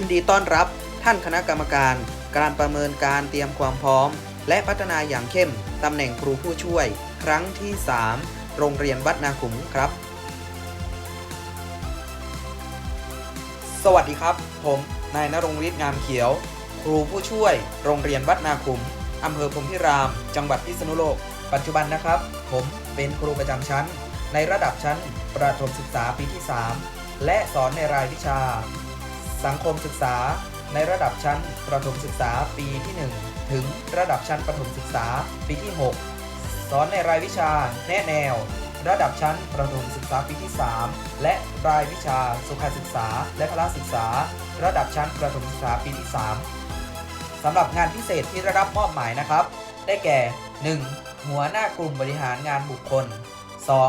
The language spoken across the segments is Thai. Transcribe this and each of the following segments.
ยินดีต้อนรับท่านคณะกรรมการ การประเมินการเตรียมความพร้อม และพัฒนาอย่างเข้มตำแหน่งครูผู้ช่วย ครั้งที่ 3 โรงเรียนวัดนาขุมครับ สวัสดีครับ ผมนายนรงฤทธิ์งามเขียว ครูผู้ช่วย โรงเรียนวัดนาขุมอำเภอพรมพิราม จังหวัดพิษณุโลก ปัจจุบันนะครับ ผมเป็นครูประจำชั้น ในระดับชั้นประถมศึกษาปีที่ 3 และสอนในรายวิชา สังคมศึกษา ในระดับชั้นประถมศึกษาปีที่ 1 ถึงระดับชั้นประถมศึกษาปีที่ 6 สอนในรายวิชาแนะแนว ระดับชั้นประถมศึกษาปีที่ 3 และรายวิชาสุขศึกษา และพละศึกษา ระดับชั้นประถมศึกษาปีที่ 3สำหรับงานพิเศษที่ได้รับมอบหมายนะครับ ได้แก่ 1. หัวหน้ากลุ่มบริหารงานบุคคล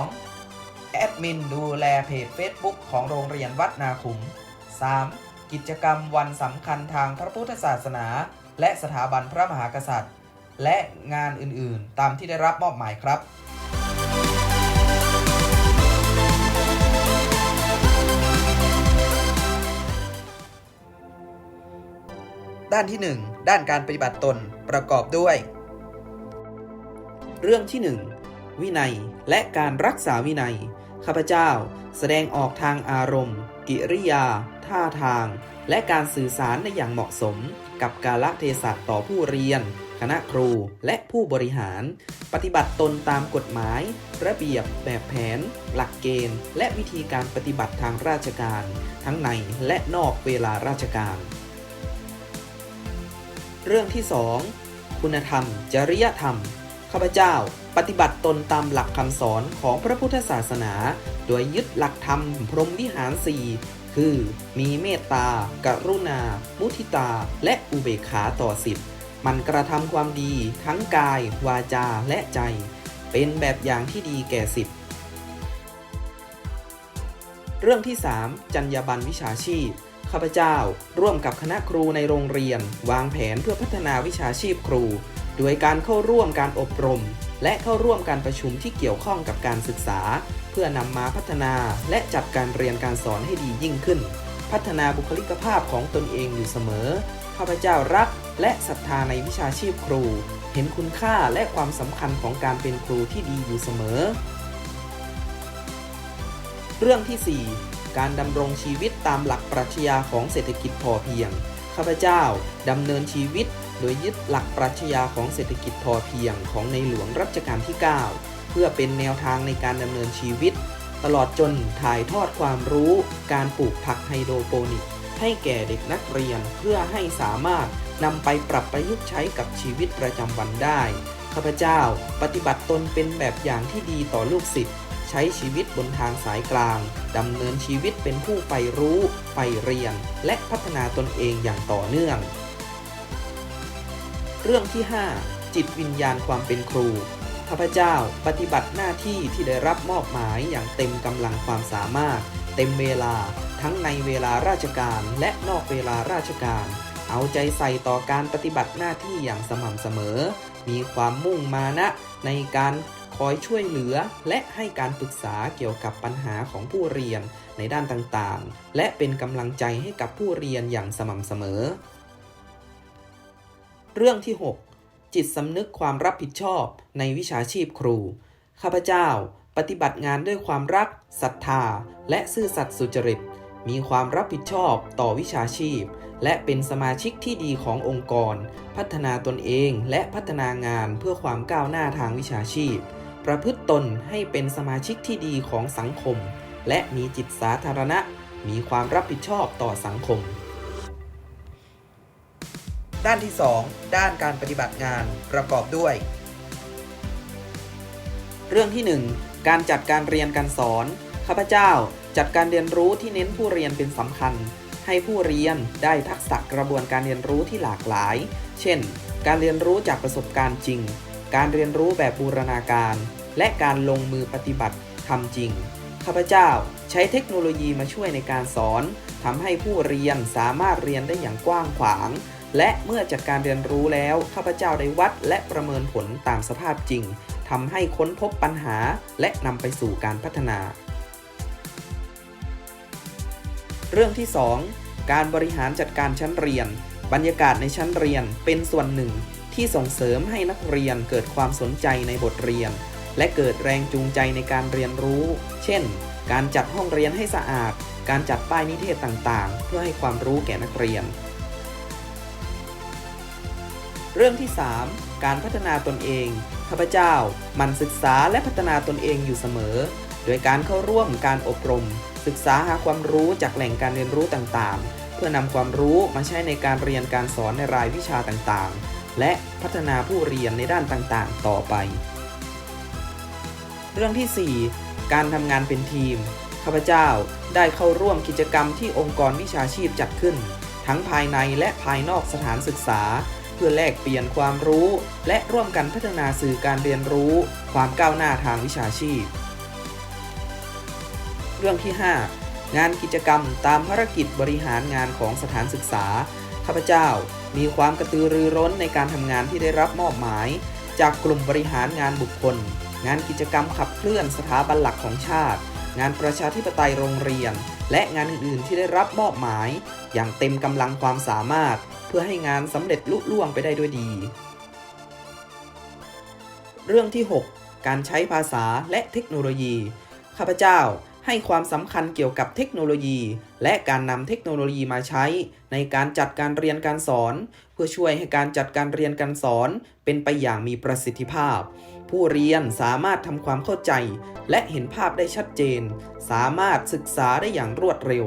2. แอดมินดูแลเพจ Facebook ของโรงเรียนวัดนาขุม 3. กิจกรรมวันสำคัญทางพระพุทธศาสนา และสถาบันพระมหากษัตริย์ และงานอื่นๆ ตามที่ได้รับมอบหมายครับด้านที่ 1 ด้านการปฏิบัติตนประกอบด้วย เรื่องที่ 1 วินัยและการรักษาวินัย ข้าพเจ้าแสดงออกทางอารมณ์ กิริยา ท่าทาง และการสื่อสารได้อย่างเหมาะสม กับกาลเทศะต่อผู้เรียน คณะครูและผู้บริหาร ปฏิบัติตนตามกฎหมาย ระเบียบแบบแผน หลักเกณฑ์ และวิธีการปฏิบัติทางราชการ ทั้งในและนอกเวลาราชการ เรื่องที่ 2 คุณธรรม จริยธรรมข้าพเจ้าปฏิบัติตนตามหลักคำสอนของพระพุทธศาสนา โดยยึดหลักธรรมพรหมวิหารสี่ คือมีเมตตา กรุณา มุทิตา และอุเบกขาต่อสิทธิ์มันกระทำความดีทั้งกาย วาจา และใจ เป็นแบบอย่างที่ดีแก่สิทธิ์เรื่องที่ 3จรรยาบรรณวิชาชีพ ข้าพเจ้า ร่วมกับคณะครูในโรงเรียน วางแผนเพื่อพัฒนาวิชาชีพครู โดยการเข้าร่วมการอบรม และเข้าร่วมการประชุมที่เกี่ยวข้องกับการศึกษา พื่อนำมาพัฒนาและจัดการเรียนการสอนให้ดียิ่งขึ้น พัฒนาบุคลิกภาพของตนเองอยู่เสมอ ข้าพเจ้ารักและศรัทธาในวิชาชีพครู เห็นคุณค่าและความสำคัญของการเป็นครูที่ดีอยู่เสมอ เรื่องที่ 4 การดำรงชีวิตตามหลักปรัชญาของเศรษฐกิจพอเพียง ข้าพเจ้าดำเนินชีวิต โดยยึดหลักปรัชญาของเศรษฐกิจพอเพียงของในหลวงรัชกาลที่ 9 เพื่อเป็นแนวทางในการดำเนินชีวิต ตลอดจนถ่ายทอดความรู้การปลูกผักไฮโดรโปนิก ให้แก่เด็กนักเรียนเพื่อให้สามารถนำไปปรับประยุกต์ใช้กับชีวิตประจำวันได้ ข้าพเจ้าปฏิบัติตนเป็นแบบอย่างที่ดีต่อลูกศิษย์ใช้ชีวิตบนทางสายกลาง ดำเนินชีวิตเป็นผู้ใฝ่รู้ใฝ่เรียน และพัฒนาตนเองอย่างต่อเนื่อง เรื่องที่ 5 จิตวิญญาณความเป็นครูข้าพเจ้าปฏิบัติหน้าที่ที่ได้รับมอบหมายอย่างเต็มกำลังความสามารถ เต็มเวลาทั้งในเวลาราชการและนอกเวลาราชการ เอาใจใส่ต่อการปฏิบัติหน้าที่อย่างสม่ำเสมอ มีความมุ่งมานะในการคอยช่วยเหลือและให้การปรึกษาเกี่ยวกับปัญหาของผู้เรียนในด้านต่างๆ และเป็นกำลังใจให้กับผู้เรียนอย่างสม่ำเสมอ เรื่องที่ 6 จิตสำนึกความรับผิดชอบในวิชาชีพครู ข้าพเจ้าปฏิบัติงานด้วยความรักศรัทธา และซื่อสัตย์สุจริต มีความรับผิดชอบต่อวิชาชีพ และเป็นสมาชิกที่ดีขององค์กร พัฒนาตนเองและพัฒนางานเพื่อความก้าวหน้าทางวิชาชีพ ประพฤติตนให้เป็นสมาชิกที่ดีของสังคม และมีจิตสาธารณะ มีความรับผิดชอบต่อสังคม ด้านที่ 2 ด้านการปฏิบัติงานประกอบด้วย เรื่องที่ 1 การจัดการเรียนการสอน ข้าพเจ้าจัดการเรียนรู้ที่เน้นผู้เรียนเป็นสำคัญ ให้ผู้เรียนได้ทักษะกระบวนการเรียนรู้ที่หลากหลาย เช่น การเรียนรู้จากประสบการณ์จริง การเรียนรู้แบบบูรณาการ และการลงมือปฏิบัติทำจริง ข้าพเจ้าใช้เทคโนโลยีมาช่วยในการสอนทำให้ผู้เรียนสามารถเรียนได้อย่างกว้างขวาง และเมื่อจัดการเรียนรู้แล้วข้าพเจ้าได้วัดและประเมินผลตามสภาพจริงทำให้ค้นพบปัญหาและนำไปสู่การพัฒนา เรื่องที่ 2 การบริหารจัดการชั้นเรียน บรรยากาศในชั้นเรียนเป็นส่วนหนึ่ง ที่ส่งเสริมให้นักเรียนเกิดความสนใจในบทเรียน และเกิดแรงจูงใจในการเรียนรู้ เช่น การจัดห้องเรียนให้สะอาด การจัดป้ายนิเทศต่างๆ เพื่อให้ความรู้แก่นักเรียน เรื่องที่ 3 การพัฒนาตนเอง ข้าพเจ้ามันศึกษาและพัฒนาตนเองอยู่เสมอ โดยการเข้าร่วมการอบรม ศึกษาหาความรู้จากแหล่งการเรียนรู้ต่างๆ เพื่อนำความรู้มาใช้ในการเรียนการสอนในรายวิชาต่างๆ และพัฒนาผู้เรียนในด้านต่างๆ ต่อไป เรื่องที่ 4 การทำงานเป็นทีม ข้าพเจ้าได้เข้าร่วมกิจกรรมที่องค์กรวิชาชีพจัดขึ้น ทั้งภายในและภายนอกสถานศึกษา พื่อแลกเปลี่ยนความรู้ และร่วมกันพัฒนาสื่อการเรียนรู้ ความก้าวหน้าทางวิชาชีพ เรื่องที่ 5 งานกิจกรรมตามภารกิจบริหารงานของสถานศึกษาข้าพเจ้ามีความกระตือรือร้นในการทำงานที่ได้รับมอบหมาย จากกลุ่มบริหารงานบุคคล งานกิจกรรมขับเคลื่อนสถาบันหลักของชาติ งานประชาธิปไตยโรงเรียน และงานอื่น ๆ ที่ได้รับมอบหมาย อย่างเต็มกำลังความสามารถ เพื่อให้งานสำเร็จลุล่วงไปได้ด้วยดี เรื่องที่ 6 การใช้ภาษาและเทคโนโลยี ข้าพเจ้าให้ความสำคัญเกี่ยวกับเทคโนโลยี และการนำเทคโนโลยีมาใช้ ในการจัดการเรียนการสอน เพื่อช่วยให้การจัดการเรียนการสอน เป็นไปอย่างมีประสิทธิภาพ ผู้เรียนสามารถทำความเข้าใจ และเห็นภาพได้ชัดเจน สามารถศึกษาได้อย่างรวดเร็ว